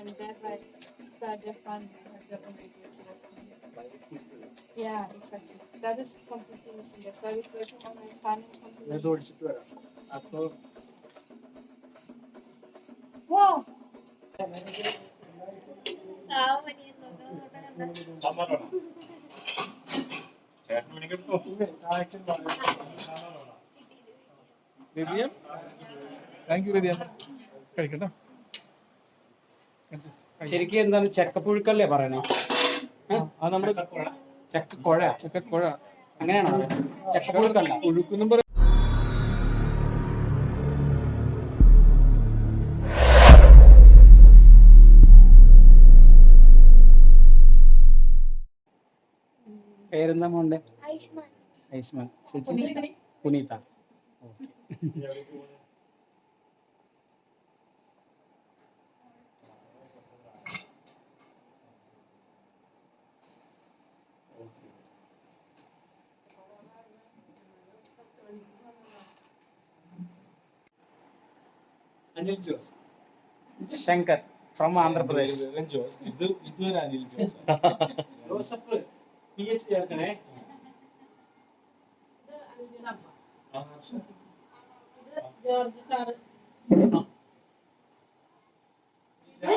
and thereby start their fund Yeah, exactly. That is completely missing there. So I was working on my fund completely. Wow! Vivian? Thank you, Vivian. Correct, ശരിക്കും എന്താണ് ചക്കപ്പുഴുക്കല്ലേ പറയണേ ആ നമ്മുടെ ചക്കക്കുഴ. ചക്കക്കുഴ അങ്ങനെയാണോ ചക്കപ്പുഴുക്കല്ല പേരെന്താ മോണ്ടേ ഐസ്മാൻ ചേച്ചി? പുനീത. അനിൽ ജോസ്. ശങ്കർ ഫ്രം ആന്ധ്രാപ്രദേശ്. ജോസ് ഇത് ഇതുവരെ അനിൽ ജോസ് ജോസഫ് പി എച്ച് ചേർക്കണേ. ആ, ഹർഷ. ജോർജ് സാറ് ഈ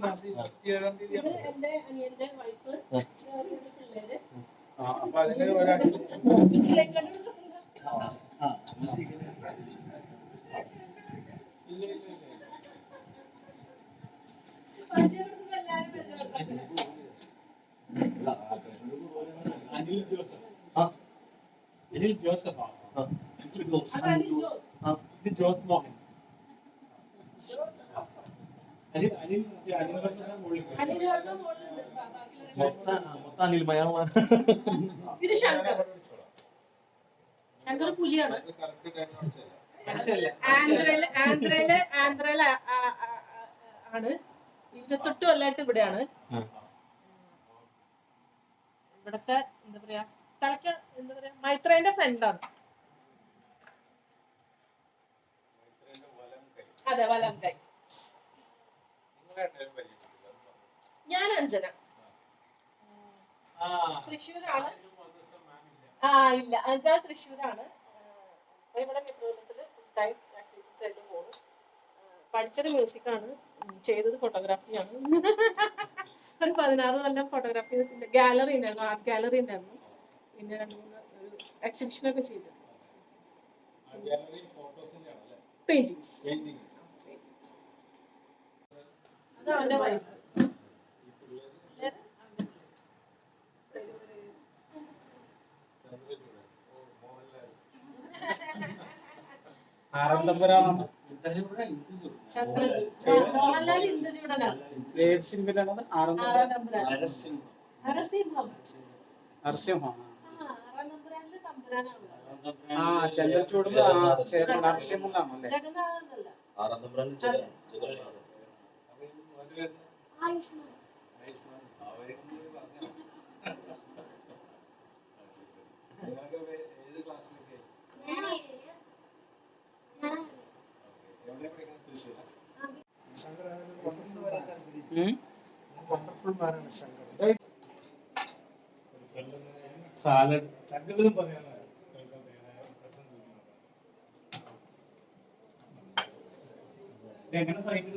മാസം ഇരുപത്തിയേഴാം തീയതി ഇത് എന്റെ അനിയന്റെ വൈഫ് പിള്ളേര് ആ, അപ്പൊ അതിന് ഒരാഴ്ച ഇല്ല ഇല്ല ഇല്ല അനിൽ ജോസഫ് അനിൽ ജോസഫ് ഇത് ജോസ് മോഹൻ അനിൽ അനിൽ അനിൽ ശങ്കർ പുലിയാണ് ആണ് ഇവിടെയാണ് ഇവിടത്തെ എന്താ പറയാ തലക്ക എന്താ പറയാ മൈത്രേന്റെ ഫ്രണ്ടാണ് അതെ വലം കൈ ഞാൻ അഞ്ജന. തൃശ്ശൂരാണ്. ഒരു ആ ഇല്ല. ഞാൻ തൃശ്ശൂരാണ്. ഇവിടെ മിത്രത്തിൽ ഫുൾ ടൈം ആക്ടിവിറ്റീസ് ആയിട്ട് പോകും പഠിച്ചത് മ്യൂസിക്കാണ് ചെയ്തത് ഫോട്ടോഗ്രാഫിയാണ് ഒരു പതിനാറ് കൊല്ലം ഫോട്ടോഗ്രാഫി പിന്നെ ഗാലറി ഉണ്ടായിരുന്നു ആർട്ട് ഗാലറി ഉണ്ടായിരുന്നു. പിന്നെ രണ്ട് മൂന്ന് എക്സിബിഷനൊക്കെ ചെയ്തു പെയിന്റിങ്സ് അവന്റെ വൈഫ് മോഹൻലാൽ ഇന്ദുചൂടനാണ് ഏത് സിനിമയിലാണത് നരസിംഹം. നരസിംഹ. ആ ചന്ദ്രചൂട് നരസിംഹനാണല്ലേ ജഗന്നാഥനല്ല പേര് ആയുഷ്മാൻ. ആയുഷ്മാൻ ഏത് ക്ലാസ്സിലൊക്കെ എവിടെ പഠിക്കുന്നത് ശങ്കർ സാലഡ്. ചങ്കലെന്ന് പറയാനാണ് എങ്ങനെ സൈക്കിൾ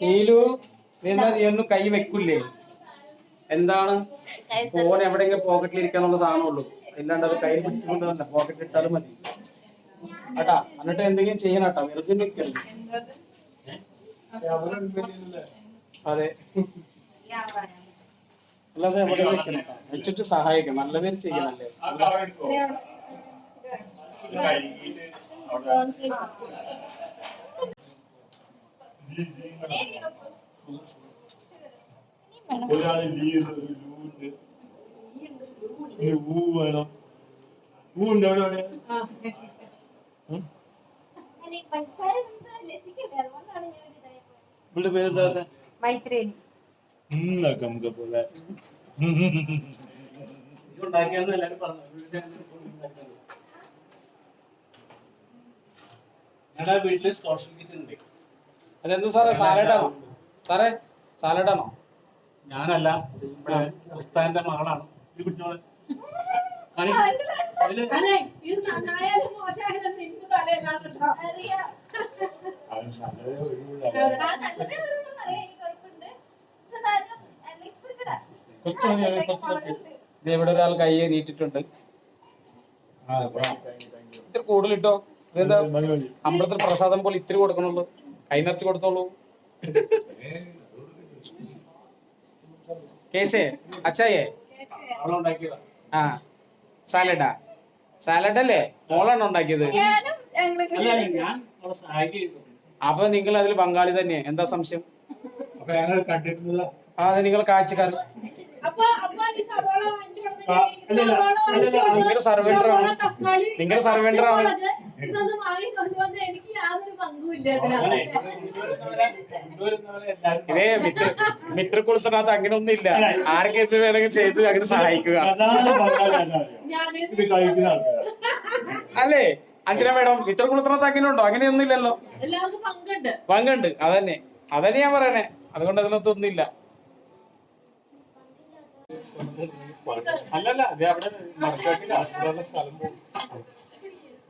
നീലു നീ എന്താ നീ ഒന്നും കൈ വെക്കില്ലേ? എന്താണ്? ഫോൺ എവിടെയെങ്കിലും പോക്കറ്റിൽ ഇരിക്കാന്നുള്ള സാധനമുള്ളൂ. ഇല്ലാണ്ട് അത് കയ്യിൽ പിടിച്ചുകൊണ്ട് പോക്കറ്റിൽ ഇട്ടാലും മതി. കേട്ടാ എന്നിട്ട് എന്തെങ്കിലും ചെയ്യണം കേട്ടോ വെറുതെ നിൽക്കരുത് അതെ. അല്ലാതെ എവിടെ നിൽക്കണം വെച്ചിട്ട് നല്ല പേര് ചെയ്യണല്ലേ ഇതായത് ഇവിടെ പേരെന്താ നമുക്ക് പോലെ ഉണ്ടാക്കിയാന്ന് എല്ലാരും പറഞ്ഞു ഞങ്ങളുടെ വീട്ടിൽ സോഷ്യൽ കിച്ചൺ ഉണ്ട് അതെന്ത് സാറേ? സാലഡാണോ സാറേ സാലഡാണോ ഞാനല്ല ഇവിടെ ഉസ്താന്റെ മകളാണ്. ഇത് പിടിച്ചോളെ. കാണി. നന്നായാലും മോശമായാലും നിന്റെ തലയിലാണ് കേട്ടോ. ഇവിടെ ഒരാൾ കൈ നീട്ടിട്ടുണ്ട് ഇത്ര ബ്രോ ഇതെന്താ? അമ്പലത്തിൽ പ്രസാദം പോലെ ഇത്തിരി കൊടുക്കണുള്ളൂ. കൈ നിറച്ച് കൊടുത്തോളൂ. കേസേ അച്ചായേ? ആ സാലഡാ. സാലഡ് അല്ലേ മോളാണ് ഉണ്ടാക്കിയത് അപ്പൊ നിങ്ങൾ അതിൽ പങ്കാളി തന്നെ എന്താ സംശയം? ആ അത് നിങ്ങൾ കാഴ്ചക്കാർ നിങ്ങൾ സർവെൻഡർ ആണ്. നിങ്ങൾ സർവെൻഡർ ആണ്. ഇതൊന്ന് വാങ്ങി കൊണ്ടുവന്ന് എനിക്ക് യാതൊരു പങ്കുമില്ല അങ്ങനെ ഇതിനകത്ത്. എല്ലാവരും ഇതേ മിത്ര മിത്രക്കുളത്തിനകത്ത് അങ്ങനെ ഒന്നും ഇല്ല ആരൊക്കെ എന്ത് വേണമെങ്കിൽ ചെയ്ത് അങ്ങനെ സഹായിക്കുക. അല്ലേ? അഞ്ചന മേഡം മിത്രക്കുളത്തിനകത്ത് അങ്ങനെ ഉണ്ടോ? അങ്ങനെയൊന്നും ഇല്ലല്ലോ പങ്കുണ്ട്. പങ്കുണ്ട്. അതന്നെ. അതന്നെ ഞാൻ പറയണേ. അതുകൊണ്ട് അതിനകത്ത് ഒന്നുമില്ല. അല്ലല്ല അതെ അവിടെ മറക്കാട്ടില്ല അവിടെയുള്ള സ്ഥലം പോയി.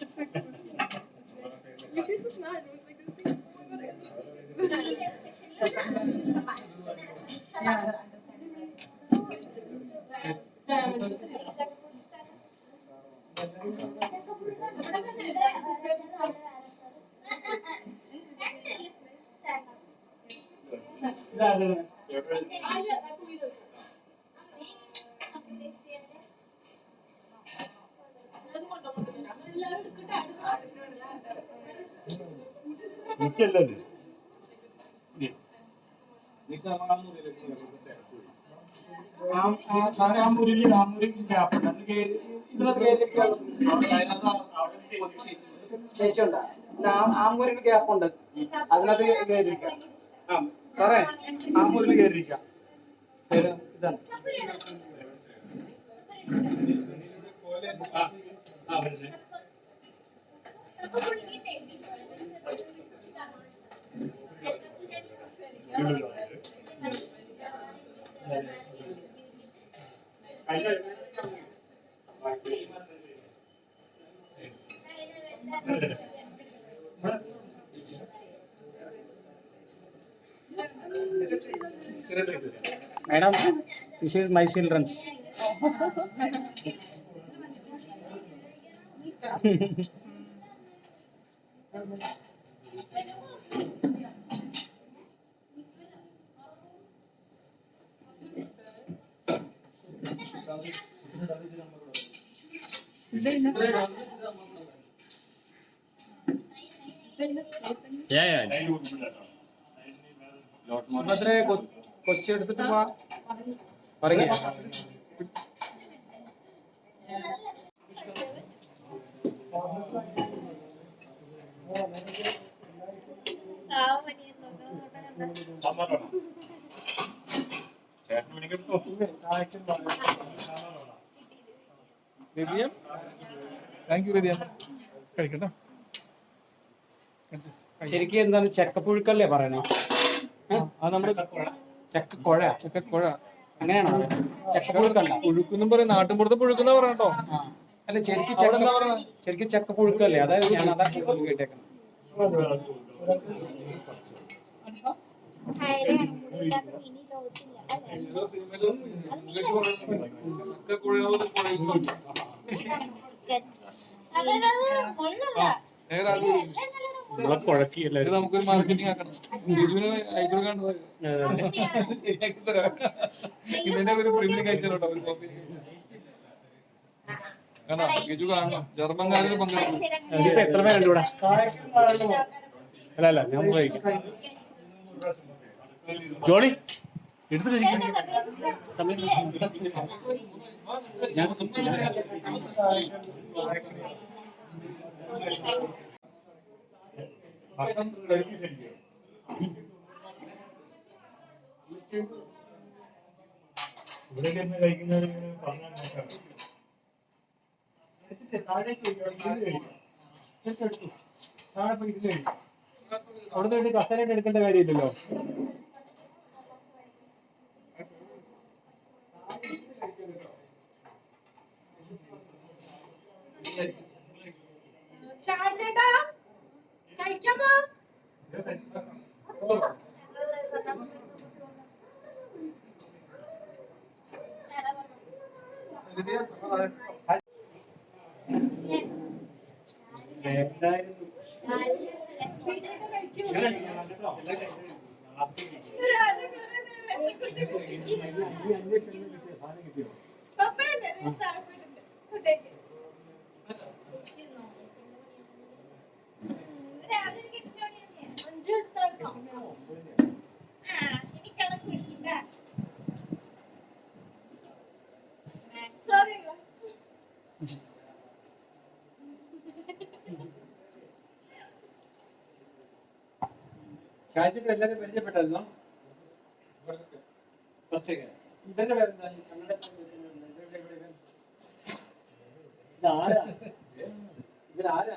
it's like, which is just not. ചായ എനിക്കല്ലത് സാറേ ആ മുറിയിൽ ആ കേറിയിരിക്കുകയാണ്. ചേച്ചിയുണ്ടോ? അല്ല ആ- ആ മുറിയിൽ ഗ്യാപ്പുണ്ട് അതിനകത്ത് കയറിയിരിക്കാം ആ. സാറേ ആ മുറിയിൽ കയറിയിരിക്കാം ഇതാണ്. ആ ആ is Madam, this is my children's. Subhadra Kochi എടുത്തിട്ട് പോവാ പറഞ്ഞേ ചേട്ടൻ ബേബിയം താങ്ക് യു രതിയമ്മ കഴിക്കട്ടോ. ശരിക്കും എന്താണ് ചക്കപ്പുഴുക്കല്ലേ പറയണേ? ആ നമ്മുടെ ചക്കക്കുഴ. ചക്കക്കുഴ. അങ്ങനെയാണോ? ചക്കപ്പുഴുക്കല്ല. പുഴുക്കുന്നും പറയും നാട്ടിൻപുറത്ത് പുഴുക്കുന്ന പറയട്ടോ. അല്ല ശരിക്കും ചക്ക ശരിക്കും ചക്കപ്പുഴുക്കല്ലേ? അതായത് ഞാൻ അതാ കേട്ടേക്കുന്നത് ഇത് നമുക്കൊരു മാർക്കറ്റിംഗ് ആക്കണം ഇതിന്റെ ഒരു പ്രീമിയം കഴിച്ചാലോട്ടോ ഒരു കഴിക്കാം ജോളി ഇവിടെ ഇരുന്ന് കഴിക്കുന്നത് പറഞ്ഞാൽ നോക്കാം താഴേക്ക്. താഴെ പോയി ഇരുന്ന് കഴിക്കാം. അവിടെ നിന്ന് കസേരയിട്ട് എടുക്കേണ്ട കാര്യമില്ലല്ലോ. Jadi, yang? കാഴ്ചക്ക് എല്ലാവരും പരിചയപ്പെട്ടായിരുന്നോ? കുറച്ചൊക്കെ. ഇവന്റെ പേരെന്താ? ഇവൻ. ഇതാരാ ഇവരാരാ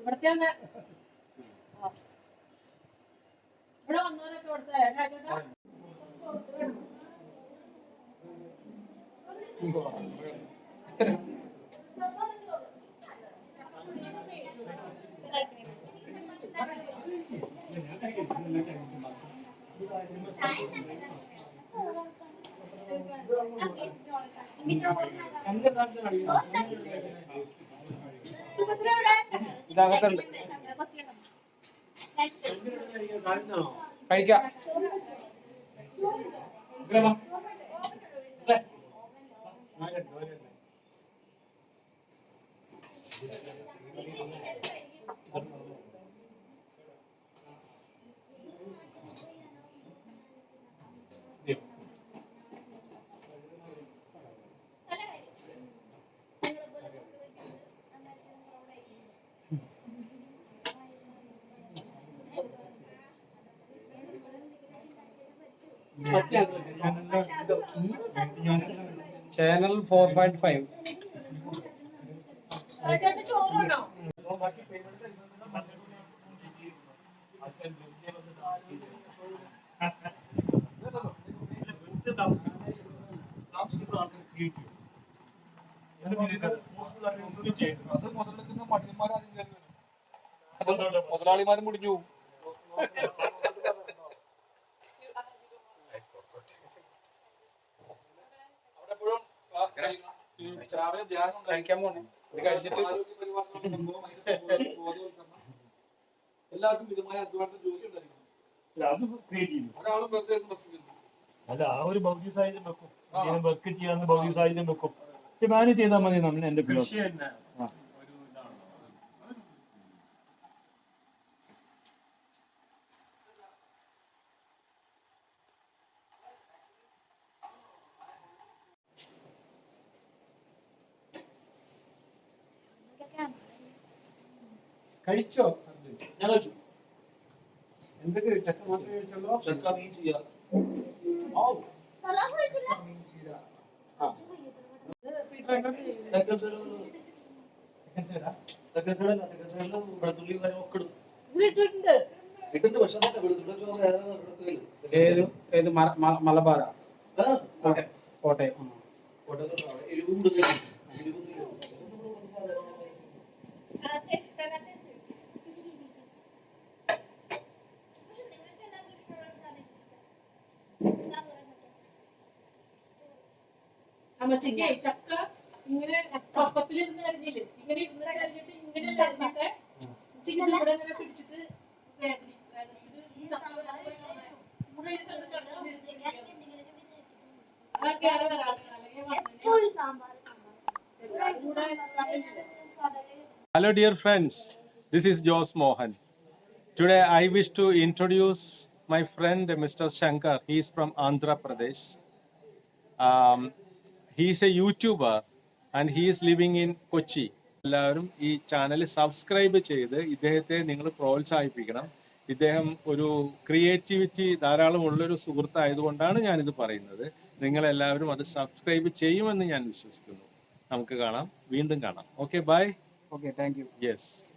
ഇവിടുത്തെ ഒന്ന് ആ. ഇവിടെ വന്നവരൊക്കെ കൊടുത്ത ചേട്ടാ ഇതകത്തുണ്ട്. കഴിക്കാം. Channel four point five. മുതലാളിമാരും മുടിഞ്ഞു പോകും. അവിടെ എപ്പോഴും രാവിലെ ധ്യാനം. കഴിക്കാൻ ഇത് കഴിച്ചിട്ട് ബോധവൽക്കരണം. എല്ലാവർക്കും മിതമായ ജോലി ഉണ്ടായിരിക്കണം. ഒരാളും വെറുതെ. അല്ല ആ ഒരു ഭൗതിക സാഹചര്യം വെക്കും. വർക്ക് ചെയ്യാന്ന് ഭൗതിക സാഹചര്യം വെക്കും. മാനേജ് ചെയ്താൽ മതി നമ്മൾ എന്റെ കൃഷി തന്നെ ആ. ഒരു ഇതാണല്ലോ കഴിച്ചോ? ഞാൻ കഴിച്ചു. എന്തൊക്കെ ചക്ക മാത്രമേ കഴിച്ചുള്ളൂ മീൻ ചീര. വെളുത്തുള്ളി വരെ ഒക്കെ ഇടും. ഇട്ടിട്ടുണ്ട്. പക്ഷെ വെളുത്തുള്ളി വേറെ ഏത് ഏത്? മലബാറാ? കോട്ടയം. കോട്ടയം. എരിവ് കൂടുതൽ എരിവ് കൂടുതൽ അമ്മച്ചിക്ക് ചക്ക ഇങ്ങനെ പപ്പത്തിലിരുന്ന് അരിഞ്ഞില്ലേ ഇങ്ങനെ ഇരുന്നിട്ട് അരിഞ്ഞിട്ട് ഇങ്ങനെ അരിഞ്ഞിട്ട് ചിക്കൻ ഇവിടെ ഇങ്ങനെ പിടിച്ചിട്ട് വേദനി ഇരുന്ന്. Hello, dear friends. This is Jose Mohan. Today, I wish to introduce my friend, Mr. Shankar. He is from Andhra Pradesh. Um, he a YouTuber and he's living in Kochi in Kochi. എല്ലാവരും ഈ channel subscribe ചെയ്ത് ഇദ്ദേഹത്തെ നിങ്ങൾ പ്രോത്സാഹിപ്പിക്കണം. ഇദ്ദേഹം ഒരു creativity ധാരാളം ഉള്ളൊരു സുഹൃത്തായതുകൊണ്ടാണ് ഞാനിത് പറയുന്നത്. നിങ്ങളെല്ലാവരും അത് സബ്സ്ക്രൈബ് ചെയ്യുമെന്ന് ഞാൻ വിശ്വസിക്കുന്നു. നമുക്ക് കാണാം. വീണ്ടും കാണാം. Okay bye okay thank you Yes.